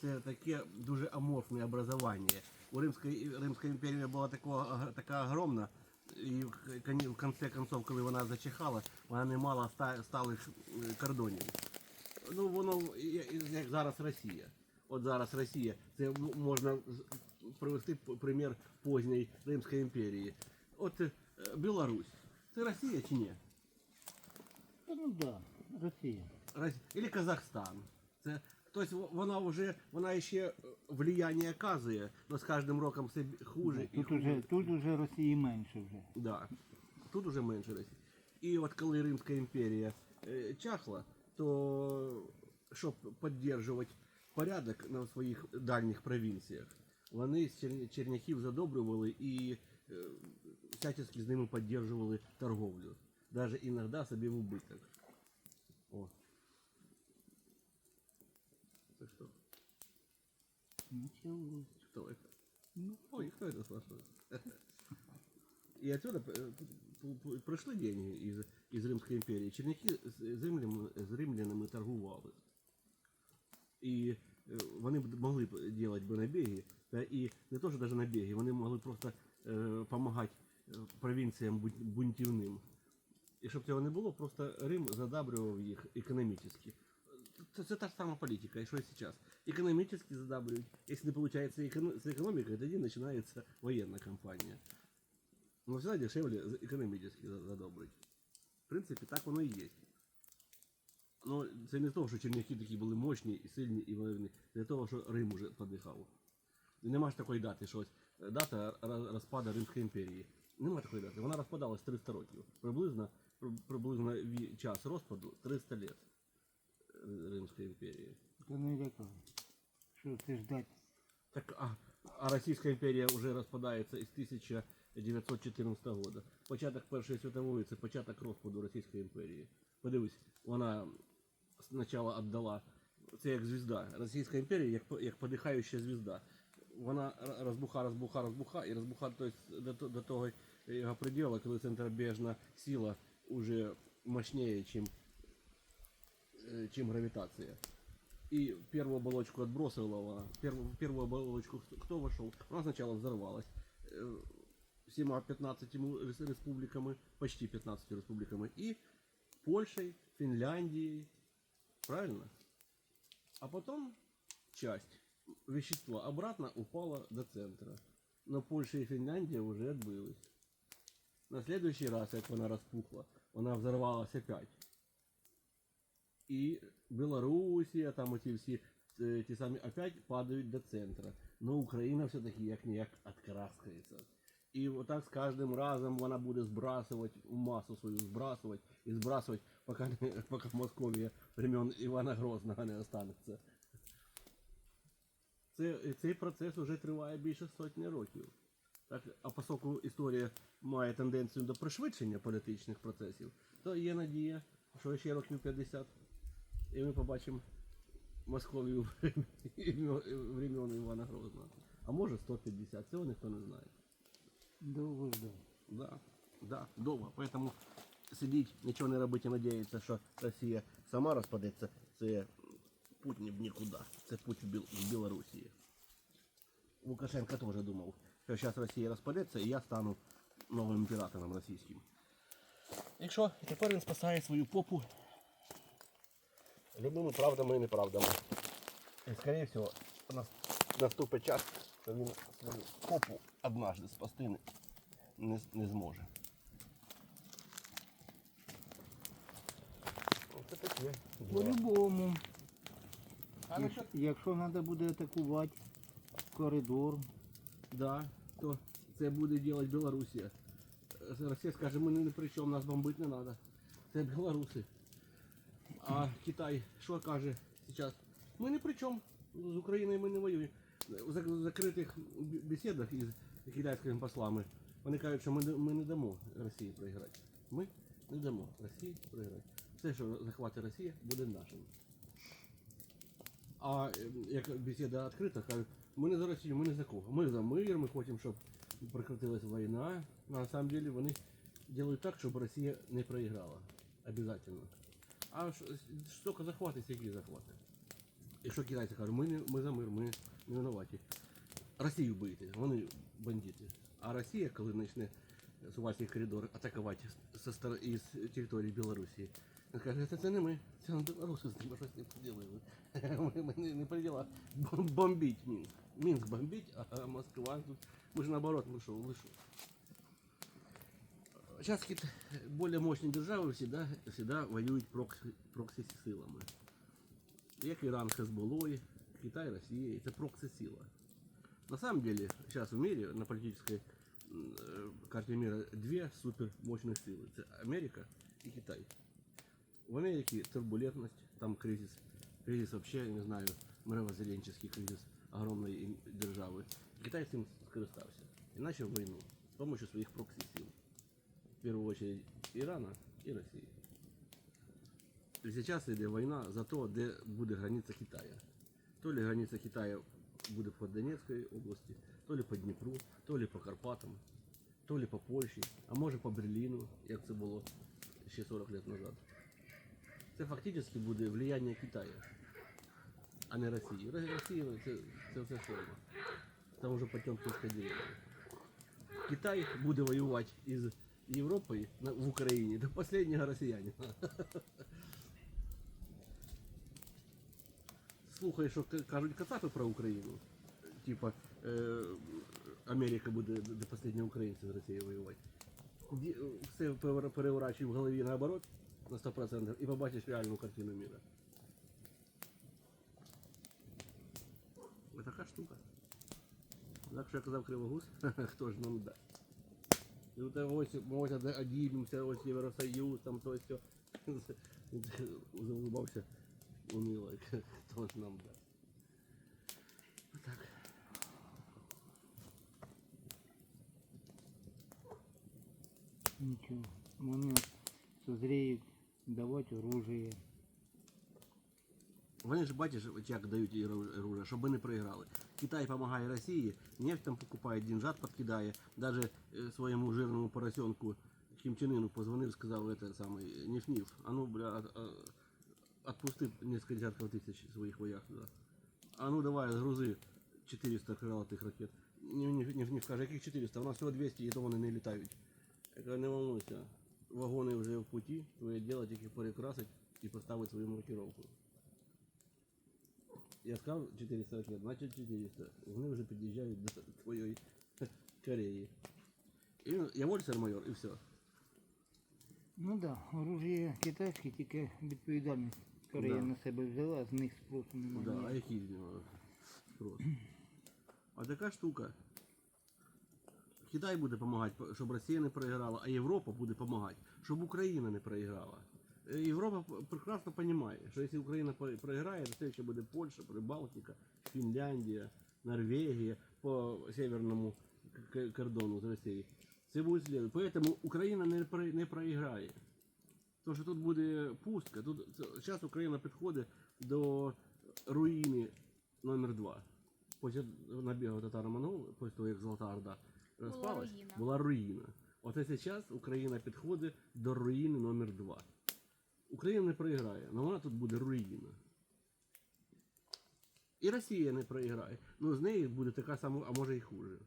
це таке дуже аморфне образування. У Римської, Римської імперії була такого, така огромна, і в кінці концов, коли вона зачихала, вона не мала ста- сталих е, кордонів. Ну, воно як зараз Росія. От зараз Росія. Це можна привести примір поздньої Римської імперії. От е, Білорусь. Це Росія чи ні? Ну да, Росія. Рос- Или Казахстан. Це, тобто вона вже вона ще е, влияння оказує, але з кожним роком все хуже і Тут хуже. уже, тут уже Росії менше вже. Да. Тут уже менше Росії. І от коли Римська імперія е, чахла, то щоб підтримувати порядок на своїх дальніх провінціях, вони з чер- черняхів задобрювали і е, всячески з ними підтримували торговлю. Даже іноді собі в убиток. О. Це що? Нічого. Кто это? Ну, Ой, кто это спрашивает? И отсюда э, п- п- пришли деньги из, из Римской империи. Черняки з землями, з римлянами торгували. І е, вони б могли б делать би набеги, та і не то, що навіть набеги, вони могли просто допомагати провінціям бунт- бунтівним. І щоб цього не було, просто Рим задабрював їх економічно. Це, це та ж сама політика, що і зараз. Економічно задабрюють. Якщо не виходить з економікою, тоді починається воєнна кампанія. Ну, всегда дешевле економічно задобрить. В принципі, так воно і є. Ну, це не того, що черняки такі були мощні і сильні і воєнні, для того, що Рим уже подихав. Нема ж такої дати, що ось е, дата розпаду Римської імперії. Нема такої дати. Вона розпадалась 300 років. Приблизно, приблизно час розпаду 300 лет е, Римської імперії. то не лякай. Що це ждать? Так, а, а Російська імперія вже розпадається із 1914 года. Початок Першої світової це початок розпаду Російської імперії. Подивись, вона спочатку віддала, це як звізда. Російська імперія як, як подихаюча звізда. Вона розбуха, розбуха, розбуха і розбуха то есть, до, до того його приділу, коли центробіжна сила вже мощніше, чим, е, чим гравітація. И первую оболочку отбросила она. Первую, первую оболочку кто- вошел? Она сначала взорвалась. э, Всема 15 рес- республиками, почти 15 республиками. И Польшей, Финляндией. Правильно? А потом часть вещества обратно упала до центра. Но Польша и Финляндия уже отбылись. На следующий раз, как она распухла, она взорвалась опять. І Білорусія, там оці всі е, ті самі опять падають до центра. Но Україна все-таки як ніяк відкараскається. І отак з кожним разом вона буде збрасувати масу свою збрасувати і збрасувати, поки, поки Московія времен Івана Грозного не останеться. Це, цей процес вже триває більше сотні років. Так, а поскольку історія має тенденцію до пришвидшення політичних процесів, то є надія, що ще років 50 і ми побачимо Московію времен Івана Грозного. А може 150, цього ніхто не знає. Довго ждать. Да, да, довго. Поэтому сидіть, нічого не робити, і надіятися, що Росія сама розпадеться, це путь в нікуди. Це путь в, Біл... в Білорусі. Лукашенко теж думав, що зараз Росія розпадеться і я стану новим імператором російським. Якщо тепер він спасає свою попу любими правдами і неправдами. І, скоріше всього, нас- наступить час, що він свою попу однажды спасти не, не, не зможе. Оце таке. По-любому. Якщо, якщо треба буде атакувати коридор, да, то це буде робити Білорусія. Росія скаже, ми не при чому, нас бомбити не треба. Це білоруси. А Китай що каже зараз? Ми не при чому. З Україною ми не воюємо. В закритих бесідах із китайськими послами вони кажуть, що ми, ми не дамо Росії проіграти. Ми не дамо Росії проіграти. Все, що захватить Росія, буде нашим. А е, як бесіда відкрита, кажуть, ми не за Росію, ми не за кого. Ми за мир, ми хочемо, щоб прекратилась війна. На самом деле вони роблять так, щоб Росія не проіграла. Обязательно. А що, стільки захвати, які захвати. Якщо китайці кажуть, ми, не, ми за мир, ми не винуваті. Росію боїтесь, вони бандити. А Росія, коли почне Сувальський коридор атакувати з, стор- із території Білорусі, він каже, це, це не ми, це білоруси з ними щось не поділили. Ми, ми не, не при ділах. Бом- Бомбіть Мінськ. Мінськ бомбіть, а Москва тут. Ми ж наоборот, ми що, лишу. Сейчас какие-то более мощные державы всегда, всегда воюют прокси, прокси-силами. Як Иран с Хезболлой, Китай, Россия, это прокси-сила. На самом деле, сейчас в мире, на политической м, э, карте мира, две супермощных силы. Это Америка и Китай. В Америке турбулентность, там кризис, кризис вообще, я не знаю, мировоззренческий кризис огромной им державы. Китай с ним скористався и начал войну с помощью своих прокси-сил. В первую очередь Ирана и России. И сейчас йде війна за то, де буде границя Китаю. То ли границя Китаю буде по Донецькій області, то ли по Дніпру, то ли по Карпатам, то ли по Польщі, а може по Берліну, як це було ще 40 років назад. Це фактично буде влияння Китаю, а не Росії. Росія це, це все форма. Там вже Потьомкінська деревня. Китай буде воювати із Європою на- в Україні до останнього росіянина. Слухай, що кажуть кацапи про Україну. Типа е, Америка буде до останнього українця з Росією воювати. Все пере- переворачуй в голові наоборот на 100% і побачиш реальну картину міра. Ось така штука. Так що я казав Кривогуз, хто ж нам дасть. І от ось, ось од- ось Євросоюз, там то все. Заулыбався унило, хто ж нам дасть. Отак. Нічого. Вони созріють давати оружие. Вони ж бачиш, як дають оружие, щоб ми не проіграли. Китай допомагає Росії, нефть там покупає, деньжат подкидає, даже е, своєму жирному поросенку Ким Чен Ыну позвонив, сказав, это самый, Ниф-Ниф, а ну, бля, от- а, отпусти несколько десятков тысяч своих вояк туда. А ну давай, грузи 400 крилатих ракет. Ниф-Ниф Ниф каже, яких 400? У нас всього 200, і то вони не літають. Я кажу, не волнуйся, вагони вже в путі, твоє діло тільки перекрасить і поставити свою маркировку. Я сказав 400 ракет, значить 400. Вони вже під'їжджають до твоєї Кореї. І я вольцер-майор, і все. Ну так, да, оружие китайське, тільки відповідальність Корея Да. на себе взяла, а з них спросу немає. Да, а який з нього спрос? А така штука. Китай буде допомагати, щоб Росія не проіграла, а Європа буде допомагати, щоб Україна не проіграла. Європа прекрасно розуміє, що якщо Україна проіграє, то це ще буде Польща, Прибалтика, Фінляндія, Норвегія по северному кордону з Росією. Це буде слідувати. Тому Україна не, про- не проіграє. Тому що тут буде пустка. Тут зараз Україна підходить до руїни номер 2 Після набігу татаро монгол після того, як Золота Орда розпалась, була руїна. Оце зараз Україна підходить до руїни номер 2 Україна не проіграє, але вона тут буде руїна. І Росія не проіграє. Ну з нею буде така сама, а може і хуже.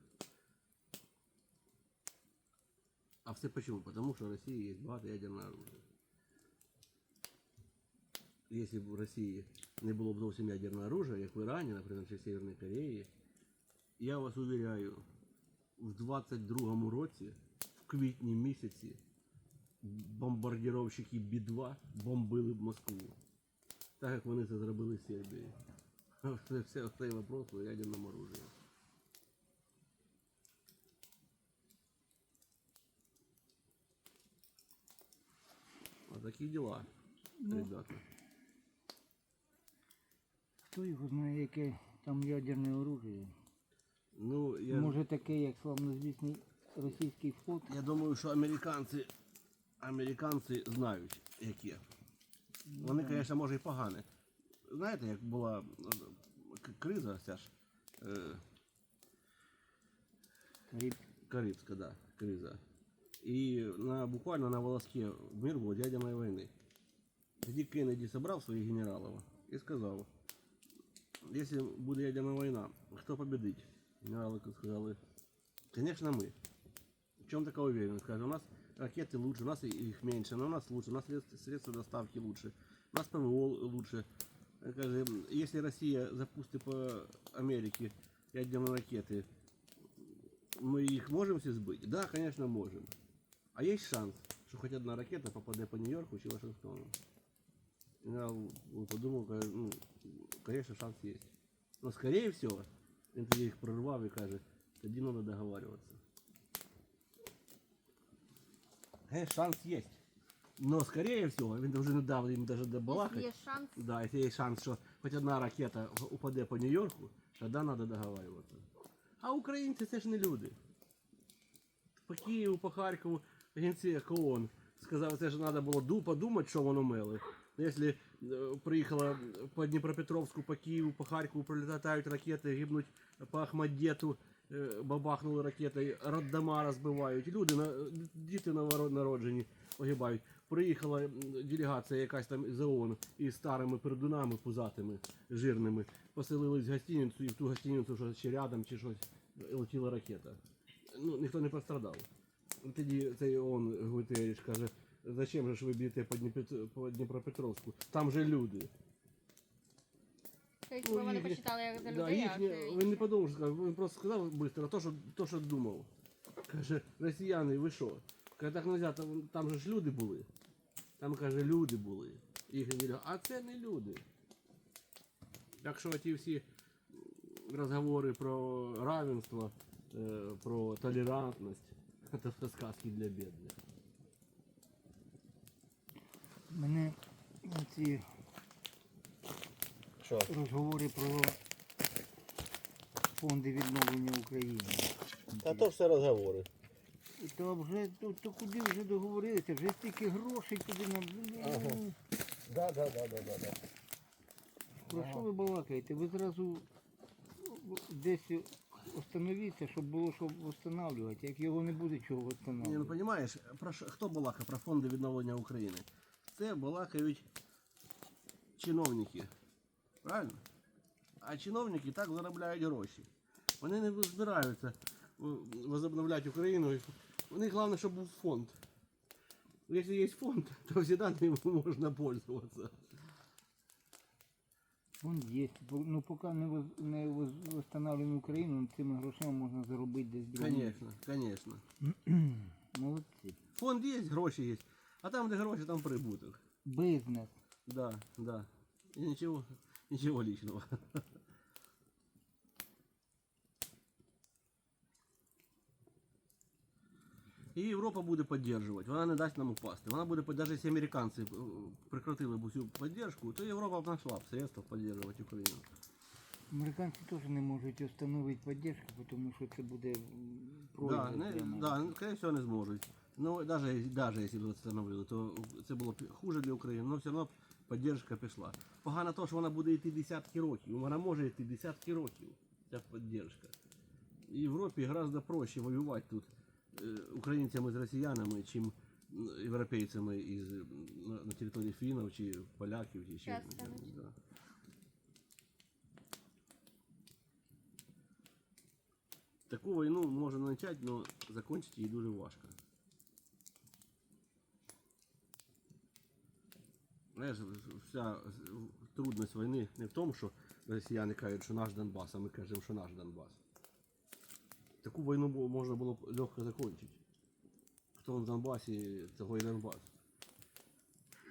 А все почему? Потому что в России есть багатоядерное оружие. Если б в Росії не було б зовсім ядерного оружия, як в Ірані, наприклад, чи в Северній Кореї, я вас уверяю, в 22-му році, в квітні місяці, бомбардировщики Бі-2 бомбили б Москву. Так як вони це зробили з Сербією. Це все цей вопрос у ядерному оружии. А такі дела, Ну. ребята. Хто його знає, яке там ядерне оружие? Ну, я, Може таке, як славнозвісний російський флот? я думаю, що американці, американці знають, яке. Вони, звісно, може і погане. Знаєте, як була е, криза ця ж е, Кариб- Карибська, да, криза. І на, буквально на волоске мир був ядерної війни. Тоді Кеннеді зібрав своїх генералів і сказав, якщо буде ядерна війна, хто победить? Генерали сказали, конечно мы. В чем такая уверенность? Скажем, у нас ракеты лучше, у нас и- их меньше, но у нас лучше, у нас средств- средства доставки лучше, у нас ПВО лучше. Скажем, если Россия запустит по Америке ядерные ракеты, мы их можем все сбыть? Да, конечно, можем. А есть шанс, что хоть одна ракета попадет по Нью-Йорку чи Вашингтону? Я ну, подумал, ка- ну, конечно, шанс есть. Но скорее всего, він тоді їх прорвав і каже, тоді треба договариваться. Конечно, шанс есть. Но скорее всего, він вже не дав їм даже добалакати. Є шанс. Да, если есть шанс, что хоть одна ракета упаде по Нью-Йорку, тогда надо договариваться. А українці це ж не люди. По Києву, по Харкову, генсек ООН сказав, це ж треба було подумати, що воно мели. Якщо е, приїхала по Дніпропетровську, по Києву, по Харкову, прилітають ракети, гибнуть по Ахмаддету, е, бабахнули ракети, роддома розбивають, люди, діти народжені погибають. Приїхала делегація якась там з ООН із старими пердунами пузатими, жирними, поселились в гостиницю, і в ту гостиницю, що ще рядом чи щось, летіла ракета. Ну, ніхто не пострадав. Тоді цей ООН Гутеріш каже, зачем же ж ви б'єте по Дніпропетровську? Там же люди. Тобто Ну, не почитали як за Да, людей, а це він не подумав, що сказав, він просто сказав швидко то, що, то, що думав. Каже, росіяни, ви що? Каже, так нельзя, там, там же ж люди були. Там, каже, люди були. Їхні делега- а це не люди. Так що ті всі розговори про равенство, е, про толерантність, це все сказки для бідних. Мене ці Що? розговори про фонди відновлення України. Та то все розговори. Та вже то, то куди вже договорилися, вже стільки грошей туди на. Ага. Да, да, да, да, да, да. Про що ви балакаєте? Ви зразу десь встановіться, щоб було що встановлювати. Як його не буде чого Ні, ну встановлювати. розумієш, про що, хто балакає про фонди відновлення України? Це балакають чиновники. Правильно? А чиновники так заробляють гроші. Вони не збираються м, возобновляти Україну. Них головне, щоб був фонд. Якщо є фонд, то завжди ним можна пользуватися. Вон є. Ну поки не, воз, не встановлено Україну, цими грошима можна заробити десь другому. Звісно, звісно. Молодці. Фонд є, гроші є. А там, де гроші, там прибуток. Бізнес. Да, да. И ничего, ничего личного. І Європа буде підтримувати, вона не дасть нам упасти. Вона буде, навіть якщо американці е, прекратили б усю підтримку, то Європа б знайшла б средства підтримувати Україну. Американці теж не можуть встановити підтримку, тому що це буде м, Да, не, да, скорее не зможуть. Ну, даже якщо б встановили, то це було б хуже для України, але все одно б підтримка пішла. Погано то, що вона буде йти десятки років. Вона може йти десятки років, ця підтримка. І Європі гораздо проще воювати тут е, українцями з росіянами, чим європейцями із, на, на території фінів чи поляків чи ще. Да. Таку війну можна почати, але закінчити її дуже важко. Знаєш, вся трудність війни не в тому, що росіяни кажуть, що наш Донбас, а ми кажемо, що наш Донбас. Таку війну можна було б легко закінчити. Хто в Донбасі, того і Донбас.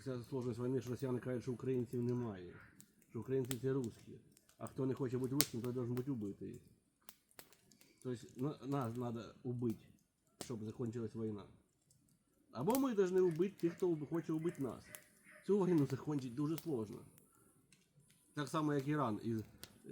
Вся сложність війни, що росіяни кажуть, що українців немає, що українці це русські. А хто не хоче бути русским, той должен бути убитий. Тобто нас треба убити, щоб закінчилась війна. Або ми повинні убити тих, хто хоче убити нас. Цю війну закінчити дуже сложно. Так само, як Іран із,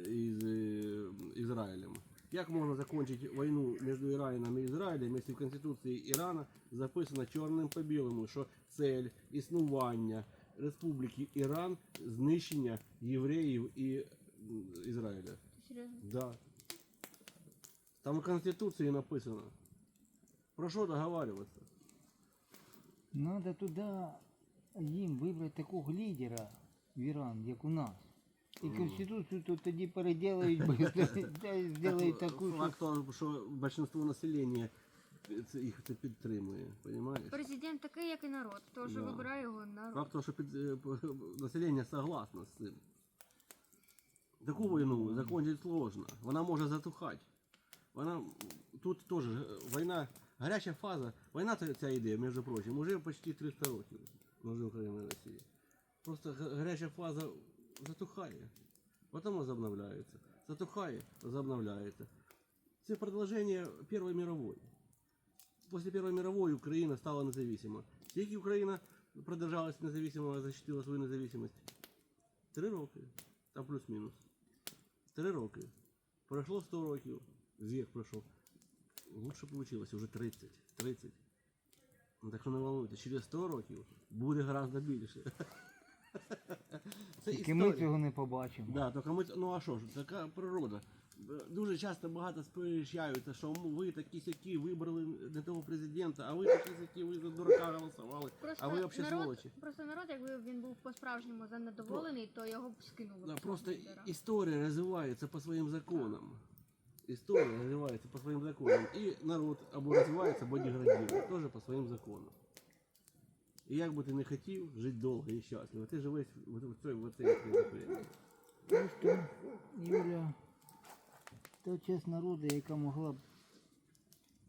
із е, Ізраїлем. Як можна закінчити війну між Іраном і Ізраїлем, якщо в Конституції Ірана записано чорним по білому, що цель існування Республіки Іран знищення євреїв і Ізраїля. Серйозно? Да. Там в Конституції написано. Про що договарюватися? Надо туди їм вибрати такого лідера в Іран, як у нас. І Конституцію то тоді переділають, зроблять таку, Факт того, що большинство населення це, їх це підтримує, розумієш? Президент такий, як і народ, тож Да. вибирає його народ. Факт того, що під, е, населення согласно з цим. Таку війну закончити сложно. Вона може затухати. Вона тут теж е, війна, гаряча фаза. Війна ця, ця йде, між прочим, уже почти 300 років між Україною і Росією. Просто гаряча фаза затухає, потім возобновляється. Затухає, возобновляється. Це продовження Першої мирової. Після Першої мирової Україна стала незалежна. Скільки Україна продержалась незалежно, захистила свою незалежність? Три роки. Там плюс-мінус. Три роки. Пройшло 100 років. Вік пройшов. Лучше вийшло, вже 30. 30. Ну так що не волнуйтесь, через 100 років буде гораздо більше. Це тільки ми історія. цього не побачимо. Да, тільки ми, ну а що ж, така природа. Дуже часто багато сперечаються, що ви такі сякі вибрали не того президента, а ви такі сякі, ви за дурака голосували, Просто а ви взагалі народ, сволочі. просто народ, якби він був по-справжньому занедоволений, то його б скинули. Да, б просто історія розвивається по своїм законам. Історія розвивається по своїм законам. І народ або розвивається, або деградує. Теж по своїм законам. І як би ти не хотів жити довго і щасливо, ти живеш в, цій- в цій законі. Просто, Юля, та часть народу, яка могла б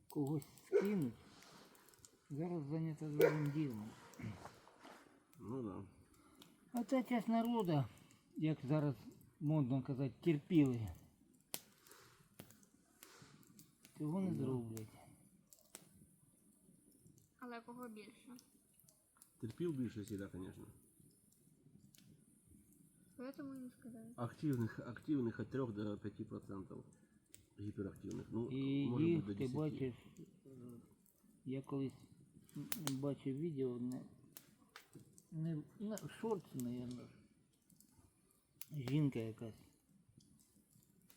когось скинути, зараз зайнята своїм ділом. Ну да. А та часть народу, як зараз модно казати, терпіли. Цього не зроблять. Але кого більше? Терпів більше всегда, звісно. Поэтому не сказали. Активних, активних від 3 до 5%. Гіперактивних. Ну, І може їх бути до ти 10. бачиш, я колись бачив відео, не, не, не шорт, мабуть. Жінка якась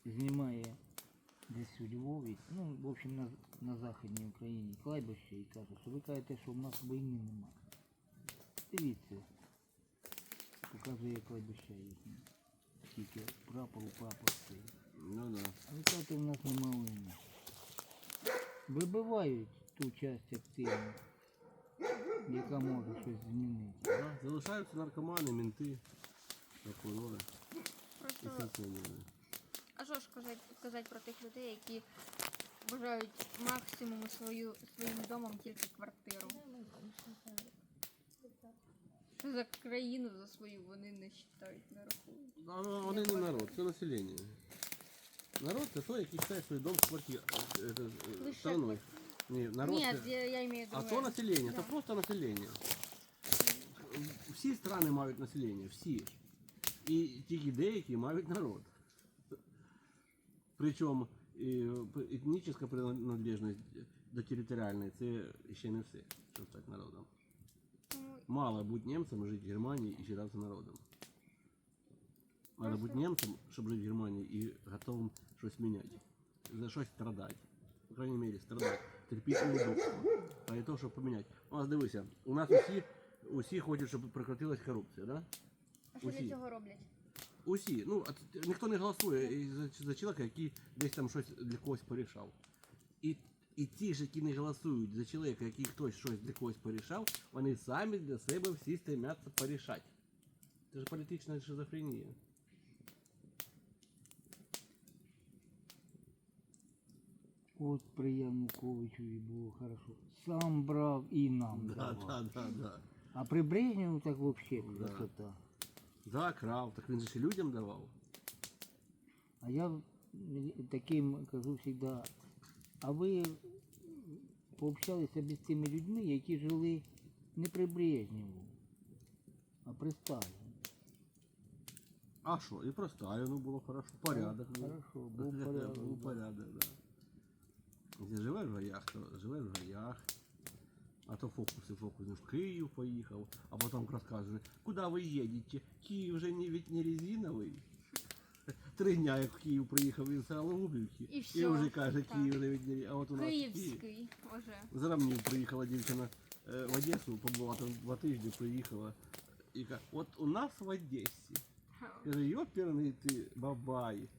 знімає десь у Львові, ну, в общем, на, на Західній Україні, клайбище і каже, що ви кажете, що в нас війни нема. Дивіться, показує клайбище їхнє. Тільки прапор у прапор стоїть. Ну да. А ви кажете, в нас нема війни. Вибивають ту часть активну, яка може щось змінити. Да, залишаються наркомани, менти, прокурори і Просто, що ж казати, казати про тих людей, які бажають максимум свою, своїм домом тільки квартиру. Що за країну за свою вони не вважають, не рахують. А, Вони не народ, це населення. Народ це той, який вважає свій дом квартир, е, е, Лише страною. Ні, народ Ні, це... я, я имею в А то населення, це просто населення. Всі страни мають населення, всі. І тільки деякі мають народ. Причому і, п- етнічна приналежність до територіальної це ще не все, щоб стати народом. Ну, Мало бути німцем, жити в Германії і вважатися народом. Надо бути німцем, щоб жити в Германії і готовим щось міняти. За щось страдати. По крайней мере, страдати. Терпіти неудобство. А не то, щоб поміняти. У нас дивися, у нас усі, усі хочуть, щоб прекратилась корупція, да? а що Усі. для цього роблять? Усі. Ну, а т- ніхто не голосує і за, за чоловіка, який десь там щось для когось порішав. І, і ті ж, які не голосують за чоловіка, який хтось щось для когось порішав, вони самі для себе всі стремляться порішати. Це ж політична шизофренія. От при Януковичу було хорошо. Сам брав і нам Да, давав. да, да, да. А при Брежневу так взагалі Да. красота. Да, Крав, так він же ще людям давав. А я таким кажу завжди, а ви пообщалися з тими людьми, які жили не при Брежневу, а при Сталіні. А що, і про Сталіну було хорошо, порядок був. Хорошо, був порядок. Був да. порядок, да. Живеш в гаях, то живеш в гаях. А то фокуси, фокуси в Київ поїхав, а потім розказує, куди ви їдете? Київ же не, ведь не резиновий. Три дня як в Київ приїхав із Сологубівки. І І вже каже. Київ не ведь не А от у нас Київ. Київський уже. З Рамнів приїхала дівчина е, в Одесу, побула там два тижні, приїхала. І каже, от у нас в Одесі Каже, йоперний ти бабай.